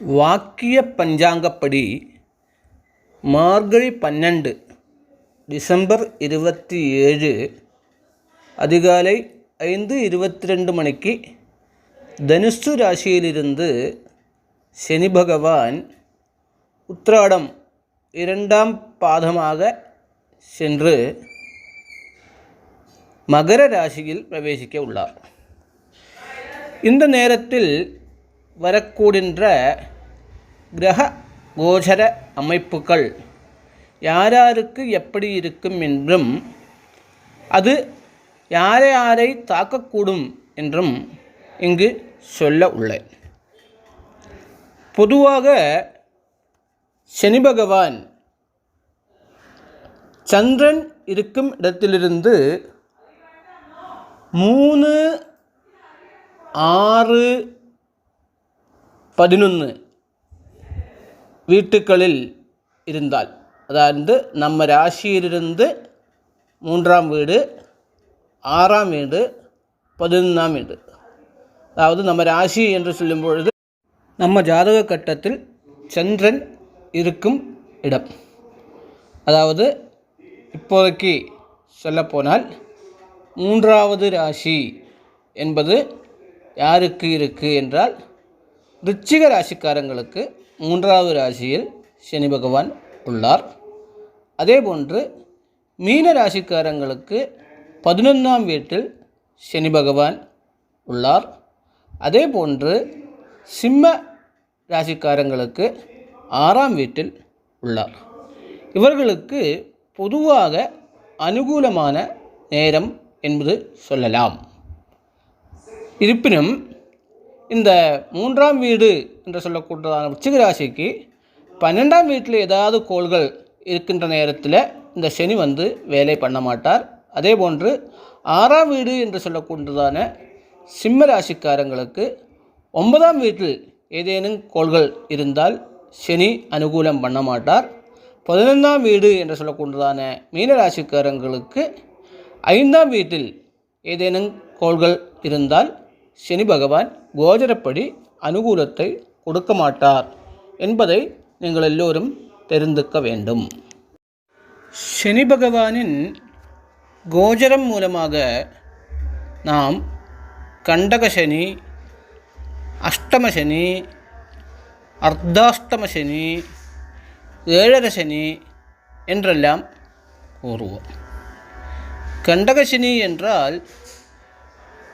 வாக்கிய பஞ்சாங்கப்படி மார்கழி பன்னெண்டு டிசம்பர் இருபத்தி ஏழு அதிகாலை ஐந்து இருபத்தி ரெண்டு மணிக்கு தனுசு ராசியிலிருந்து சனி பகவான் உத்திராடம் இரண்டாம் பாதமாக சென்று மகர ராசியில் பிரவேசிக்க உள்ளார். இந்த நேரத்தில் வரக்கூடின்ற கிரக கோச்சர அமைப்புகள் யாராருக்கு எப்படி இருக்கும் என்றும் அது யாரை யாரை தாக்கக்கூடும் என்றும் இங்கு சொல்ல உள்ளேன். பொதுவாக சனி பகவான் சந்திரன் இருக்கும் இடத்திலிருந்து மூணு ஆறு பதினொன்று வீட்டுக்களில் இருந்தால் அதாவது நம்ம ராசியிலிருந்து மூன்றாம் வீடு ஆறாம் வீடு பதினொன்றாம் வீடு. அதாவது நம்ம ராசி என்று சொல்லும் பொழுது நம்ம ஜாதக கட்டத்தில் சந்திரன் இருக்கும் இடம். அதாவது இப்போதைக்கு சொல்லப்போனால் மூன்றாவது ராசி என்பது யாருக்கு இருக்குது என்றால் ரிச்சிக ராசிக்காரங்களுக்கு மூன்றாவது ராசியில் சனி பகவான் உள்ளார். அதேபோன்று மீன ராசிக்காரங்களுக்கு பதினொன்றாம் வீட்டில் சனி பகவான் உள்ளார். அதேபோன்று சிம்ம ராசிக்காரங்களுக்கு ஆறாம் வீட்டில் உள்ளார். இவர்களுக்கு பொதுவாக அனுகூலமான நேரம் என்பது சொல்லலாம். இருப்பினும் இந்த மூன்றாம் வீடு என்று சொல்லக்கூடியதான உச்சிக ராசிக்கு பன்னெண்டாம் வீட்டில் ஏதாவது கோள்கள் இருக்கின்ற நேரத்தில் இந்த சனி வந்து வேலை பண்ண மாட்டார். அதே போன்று ஆறாம் வீடு என்று சொல்லக்கூடியதான சிம்ம ராசிக்காரங்களுக்கு ஒன்பதாம் வீட்டில் ஏதேனும் கோள்கள் இருந்தால் சனி அனுகூலம் பண்ண மாட்டார். பதினொன்றாம் வீடு என்று சொல்லக்கூடியதான மீன ராசிக்காரங்களுக்கு ஐந்தாம் வீட்டில் ஏதேனும் கோள்கள் இருந்தால் சனி பகவான் கோஜரப்படி அனுகூலத்தை கொடுக்க மாட்டார் என்பதை நீங்கள் எல்லோரும் தெரிந்துக்க வேண்டும். சனி பகவானின் கோஜரம் மூலமாக நாம் கண்டக சனி அஷ்டம சனி அர்த்தாஷ்டம சனி ஏழர சனி என்றெல்லாம் கூறுவோம். கண்டகசனி என்றால்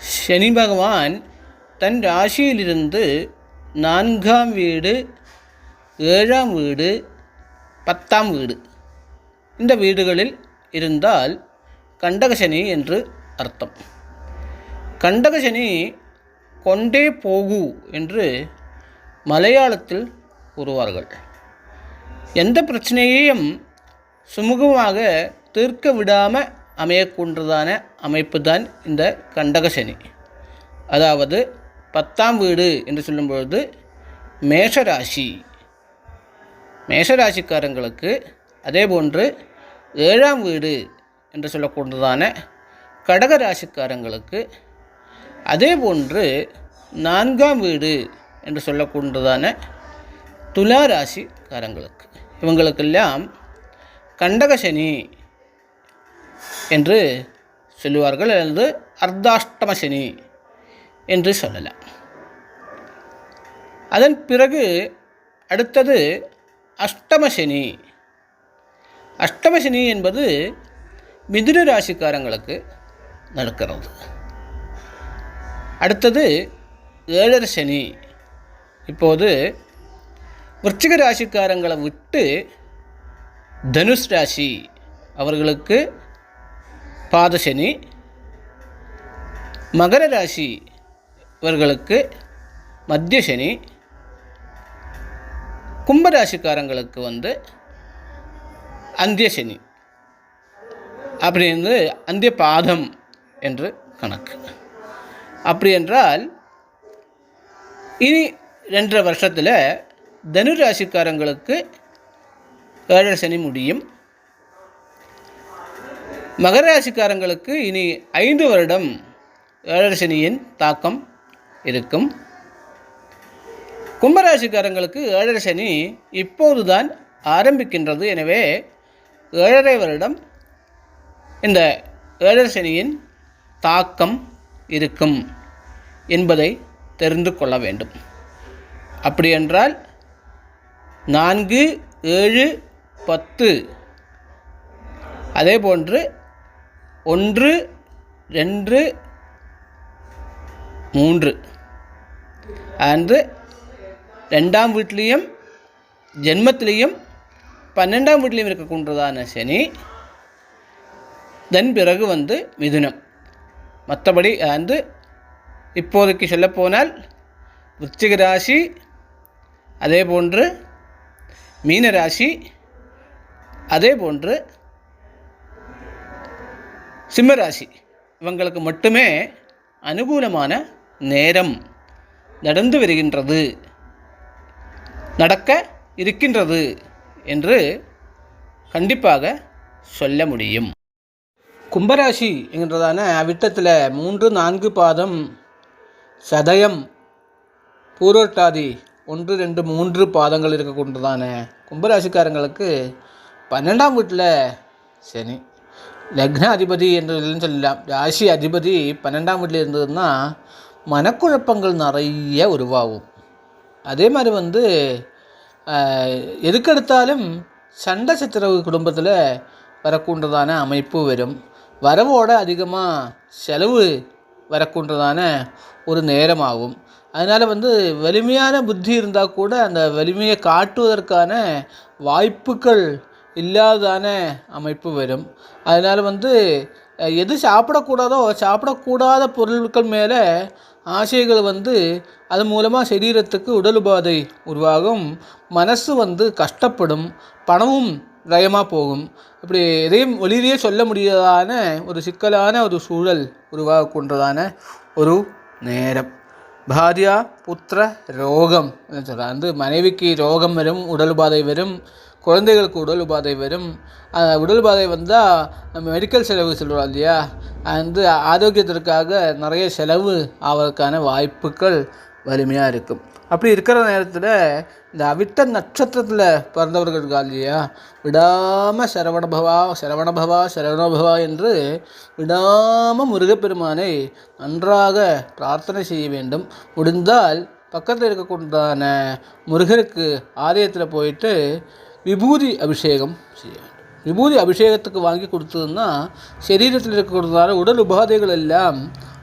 சனி பகவான் தன் ராசியிலிருந்து நான்காம் வீடு ஏழாம் வீடு பத்தாம் வீடு. இந்த வீடுகளில் இருந்தால் கண்டகசனி என்று அர்த்தம். கண்டகசனி கொண்டே போகு என்று மலையாளத்தில் கூறுவார்கள். எந்த பிரச்சனையையும் சுமூகமாக தீர்க்க விடாமல் அமையக்கூன்றதான அமைப்பு தான் இந்த கண்டகசனி. அதாவது பத்தாம் வீடு என்று சொல்லும்பொழுது மேஷராசி. மேஷராசிக்காரங்களுக்கு அதே போன்று ஏழாம் வீடு என்று சொல்லக்கூடியதான கடக ராசிக்காரங்களுக்கு அதே போன்று நான்காம் வீடு என்று சொல்லக்கூடியதான துலா ராசிக்காரங்களுக்கு இவங்களுக்கெல்லாம் கண்டக சனி என்று சொல்லுவார்கள். அல்லது அர்த்தாஷ்டம சனி என்று சொல்லலாம். அதன் பிறகு அடுத்தது அஷ்டமசனி. அஷ்டமசனி என்பது மிதுன ராசிக்காரங்களுக்கு நடக்கிறது. அடுத்தது ஏழரை சனி. இப்போது விருச்சிக ராசிக்காரங்களை விட்டு தனுஷ் ராசி அவர்களுக்கு பாதசனி மகர ராசி இவர்களுக்கு மத்திய சனி கும்பராசிக்காரங்களுக்கு வந்து அந்திய சனி அப்படின்னு அந்திய பாதம் என்று கணக்கு. அப்படி என்றால் இனி ரெண்டரை வருஷத்தில் தனு ராசிக்காரங்களுக்கு ஏழரை சனி முடியும். மகர ராசிக்காரங்களுக்கு இனி ஐந்து வருடம் ஏழரசனியின் தாக்கம் இருக்கும். கும்பராசிக்காரங்களுக்கு ஏழரை சனி இப்போதுதான் ஆரம்பிக்கின்றது. எனவே ஏழரை வருடம் இந்த ஏழரை சனியின் தாக்கம் இருக்கும் என்பதை தெரிந்து கொள்ள வேண்டும். அப்படியென்றால் நான்கு ஏழு பத்து அதே போன்று ஒன்று ரெண்டு மூன்று. அன்று ரெண்டாம் வீட்லேயும் ஜென்மத்திலையும் பன்னெண்டாம் வீட்லேயும் இருக்கக்கூடியதான சனி தென் பிறகு வந்து மிதுனம். மற்றபடி வந்து இப்போதைக்கு சொல்லப்போனால் விருச்சிக ராசி அதே போன்று மீன ராசி அதே போன்று சிம்மராசி இவங்களுக்கு மட்டுமே அனுகூலமான நேரம் நடந்து வருகின்றது நடக்க இருக்கின்றது என்று கண்டிப்பாக சொல்ல முடியும். கும்பராசி என்கின்றதான அவிட்டத்தில் மூன்று நான்கு பாதம் சதயம் பூரோட்டாதி ஒன்று ரெண்டு மூன்று பாதங்கள் இருக்கக்கூடியதான கும்பராசிக்காரங்களுக்கு பன்னெண்டாம் வீட்டில் சனி. லக்ன அதிபதி என்று சொல்லலாம் ராசி அதிபதி பன்னெண்டாம் வீட்டில் இருந்ததுன்னா மனக்குழப்பங்கள் நிறைய உருவாகும். அதே மாதிரி வந்து எதுக்கெடுத்தாலும் சண்டை சித்திரவு குடும்பத்தில் வரக்கூன்றதான அமைப்பு வரும். வரவோட அதிகமாக செலவு வரக்கூன்றதான ஒரு நேரமாகும். அதனால் வந்து வலிமையான புத்தி இருந்தால் கூட அந்த வலிமையை காட்டுவதற்கான வாய்ப்புகள் இல்லாதான அமைப்பு வரும். அதனால் வந்து எது சாப்பிடக்கூடாதோ சாப்பிடக்கூடாத பொருட்கள் மேலே ஆசைகள் வந்து அது மூலமாக சரீரத்துக்கு உடல் உபாதை உருவாகும். மனசு வந்து கஷ்டப்படும். பணமும் விரயமாக போகும். இப்படி எதையும் வெளியிலேயே சொல்ல முடியாதான ஒரு சிக்கலான ஒரு சூழல் உருவாகக்கூடியதான ஒரு நேரம். பாரியா புத்திர ரோகம். சொல்கிறேன் வந்து மனைவிக்கு ரோகம் வரும் உடல் உபாதை வரும். குழந்தைகளுக்கு உடல் உபாதை வரும். உடல் உபாதை வந்தால் நம்ம மெடிக்கல் செலவு சொல்கிறோம் இல்லையா? வந்து ஆரோக்கியத்திற்காக நிறைய செலவு ஆவதற்கான வாய்ப்புகள் வலிமையாக இருக்கும். அப்படி இருக்கிற நேரத்தில் இந்த அவிட்ட நட்சத்திரத்தில் பிறந்தவர்கள் இருக்கா இல்லையா? விடாமல் சரவணபவா சரவணபவா சரவணபவா என்று விடாமல் முருகப்பெருமானை நன்றாக பிரார்த்தனை செய்ய வேண்டும். முடிந்தால் பக்கத்தில் இருக்கக்கூடியதான முருகருக்கு ஆலயத்தில் போயிட்டு விபூதி அபிஷேகம் செய்ய வேண்டும் விபூதி அபிஷேகத்துக்கு வாங்கி கொடுத்ததுன்னா சரீரத்தில் இருக்கக்கூடியதான உடல் உபாதைகள் எல்லாம்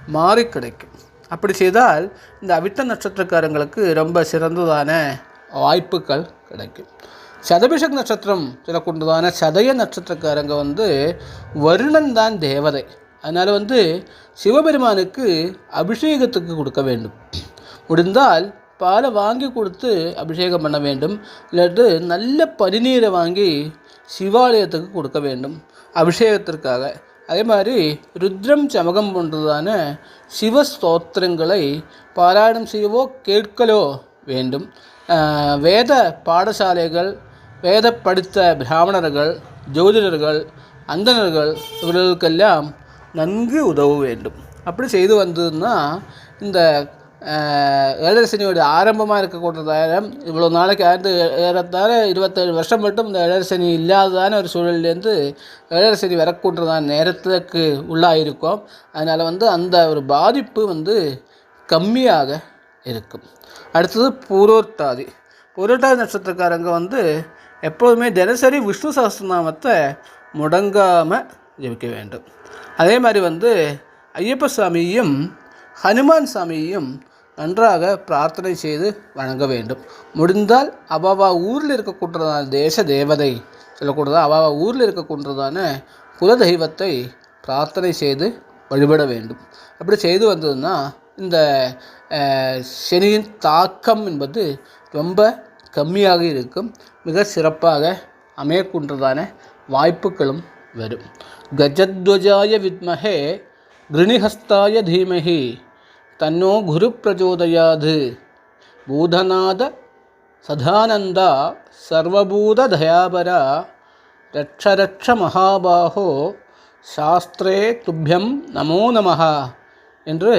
மாறி கிடைக்கும் அப்படி செய்தால் இந்த அவிட்ட நட்சத்திரக்காரங்களுக்கு ரொம்ப சிறந்ததான வாய்ப்புகள் கிடைக்கும் சதபிஷக் நட்சத்திரம் சில கொண்டதான சதய நட்சத்திரக்காரங்க வந்து வருணன் தான் தேவதை அதனால் வந்து சிவபெருமானுக்கு அபிஷேகத்துக்கு கொடுக்க வேண்டும் முடிந்தால் பாலை வாங்கி கொடுத்து அபிஷேகம் பண்ண வேண்டும். இல்லாட்டு நல்ல பனிநீரை வாங்கி சிவாலயத்துக்கு கொடுக்க வேண்டும். அபிஷேகத்திற்காக. அதே மாதிரி ருத்ரம் சமகம் போன்றதான சிவ ஸ்தோத்திரங்களை பாராயணம் செய்யவோ கேட்கலோ வேண்டும். வேத பாடசாலைகள் வேத படித்த பிராமணர்கள் ஜோதிடர்கள் அந்தணர்கள் இவர்களுக்கெல்லாம் நன்கு உதவ வேண்டும். அப்படி செய்து வந்ததுன்னா இந்த ஆஹ், ஏழரை ஆரம்பமாக இருக்கக்கூடியதாயிரம் இவ்வளோ நாளைக்கு ஆண்டு ஏறத்தாழ இருபத்தேழு வருஷம் மட்டும் இந்த ஏழரை இல்லாததான ஒரு சூழல்லேருந்து ஏழரை வரக்கூடியதான நேரத்துக்கு உள்ளாயிருக்கும். அதனால் வந்து அந்த ஒரு பாதிப்பு வந்து கம்மியாக இருக்கும். அடுத்தது பூரோட்டாதி பூரோட்டாதி நட்சத்திரக்காரங்க வந்து எப்போதுமே தினசரி விஷ்ணு சஹஸ்ரநாமத்தை முடங்காமல் ஜெபிக்க வேண்டும். அதே மாதிரி வந்து ஐயப்ப சாமியும் ஹனுமான் சாமியையும் நன்றாக பிரார்த்தனை செய்து வணங்க வேண்டும். முடிந்தால் அவாவா ஊரில் இருக்கக்கூடியதான தேச தேவதை சொல்லக்கூடாது அவாவா ஊரில் இருக்கக்கூடியதான குலதெய்வத்தை பிரார்த்தனை செய்து வழிபட வேண்டும். அப்படி செய்து வந்ததுன்னா இந்த சனியின் தாக்கம் என்பது ரொம்ப கம்மியாக இருக்கும். மிக சிறப்பாக அமையக்கூடியதான வாய்ப்புகளும் வரும். கஜத்வஜாய வித்மஹே கிருணிஹஸ்தாய தீமஹி. தன்னோ குரு பிரச்சோதயாது பூதநாத சதானந்த சர்வபூத தயாபர ரட்ச ரட்ச மகாபாஹோ சாஸ்திரே துப்பியம் நமோ நமஹ என்று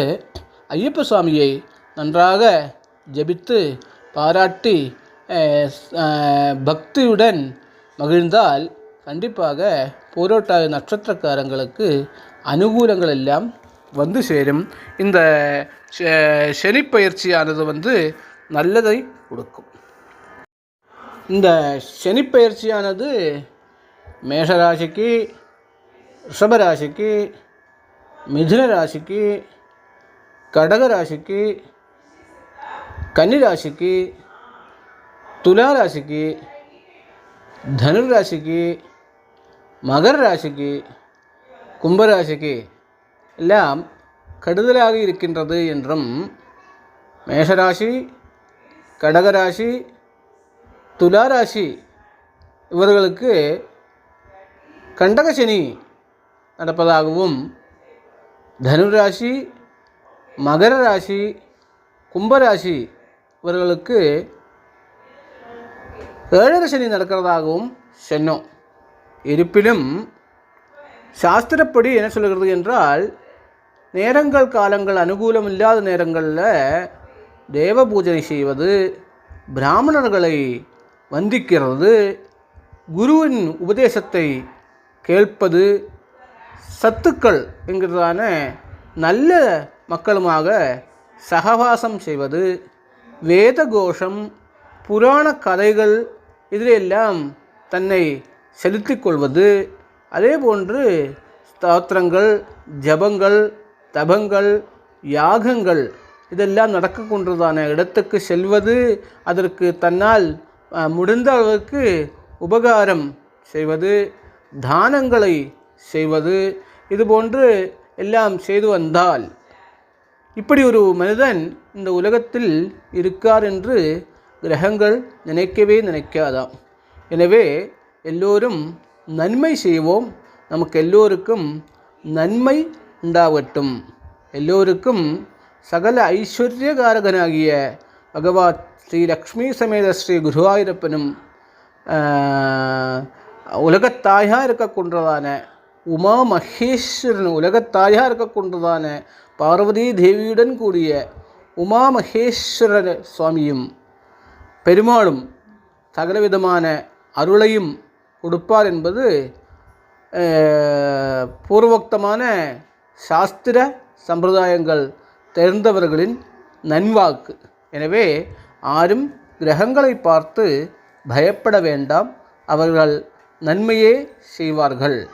ஐயப்ப சுவாமியை நன்றாக ஜபித்து பாராட்டி பக்தியுடன் மகிழ்ந்தால் கண்டிப்பாக போரோட்டாய நட்சத்திரக்காரங்களுக்கு அனுகூலங்கள் எல்லாம் வந்து சேரும். இந்த சனி பயிற்சியானது வந்து நல்லதை கொடுக்கும். இந்த சனி பயிற்சியானது மேஷராசிக்கு ரிஷபராசிக்கு மிதுன ராசிக்கு கடக ராசிக்கு கன்னி துலா ராசிக்கு தனுர் ராசிக்கு மகர ராசிக்கு கும்பராசிக்கு எல்லாம் கடுதலாக இருக்கின்றது என்றும் மேஷராசி கடகராசி துலாராசி இவர்களுக்கு கண்டகசனி நடப்பதாகவும் தனுராசி மகர ராசி கும்பராசி இவர்களுக்கு ஏழரை சனி நடக்கிறதாகவும் சொன்னோம். இருப்பினும் சாஸ்திரப்படி என்ன சொல்கிறது என்றால் நேரங்கள் காலங்கள் அனுகூலம் இல்லாத நேரங்களில் தேவ பூஜை செய்வது பிராமணர்களை வந்திக்கிறது. குருவின் உபதேசத்தை கேட்பது சத்துக்கள் என்கிறதான நல்ல மக்களுமாக சகவாசம் செய்வது வேத கோஷம் புராண கதைகள் இதிலெல்லாம் தன்னை செலுத்திக் கொள்வது அதே போன்று ஸ்தோத்திரங்கள் ஜபங்கள் தபங்கள் யாகங்கள் இதெல்லாம் நடக்க கொண்டதான. இடத்துக்கு செல்வது அதற்கு தன்னால் முடிந்த அளவுக்கு உபகாரம் செய்வது தானங்களை செய்வது இதுபோன்று எல்லாம் செய்து வந்தால். இப்படி ஒரு மனிதன் இந்த உலகத்தில் இருக்கார் என்று கிரகங்கள் நினைக்கவே நினைக்காதாம். எனவே எல்லோரும் நன்மை செய்வோம். நமக்கு எல்லோருக்கும் நன்மை உண்டாகட்டும். எல்லோருக்கும் சகல ஐஸ்வர்யகாரகனாகிய பகவான் ஸ்ரீ லக்ஷ்மி சமேத ஸ்ரீ குருவாயூரப்பனும் உலகத்தாயாக இருக்கக்கொண்டதான உமா மகேஸ்வரன் உலகத்தாயாக இருக்கக்கொண்டதான பார்வதி தேவியுடன் கூடிய உமா மகேஸ்வரர் சுவாமியும் பெருமாளும் சகலவிதமான அருளையும் கொடுப்பார் என்பது பூர்வோக்தமான சாஸ்திர சம்பிரதாயங்கள் தெரிந்தவர்களின் நன்வாக்கு. எனவே ஆரும் கிரகங்களை பார்த்து பயப்பட வேண்டாம். அவர்கள் நன்மையே செய்வார்கள்.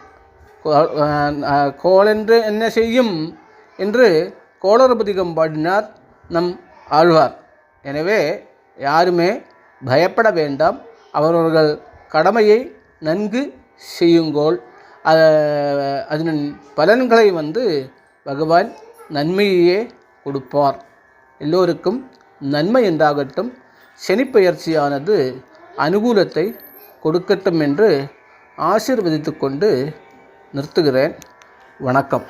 கோ- கோளென்று என்ன செய்யும் என்று கோளறுபதிகம் பாடினார் நம் ஆழ்வார். எனவே யாருமே பயப்பட வேண்டாம். அவரவர்கள் கடமையை நன்கு செய்யுங்கோள் அதன் பலன்களை வந்து பகவான் நன்மையையே கொடுப்பார். எல்லோருக்கும் நன்மை உண்டாகட்டும் சனிப்பெயர்ச்சியானது அனுகூலத்தை கொடுக்கட்டும் என்று ஆசீர்வதித்துக் கொண்டு நிறுத்துகிறேன். வணக்கம்.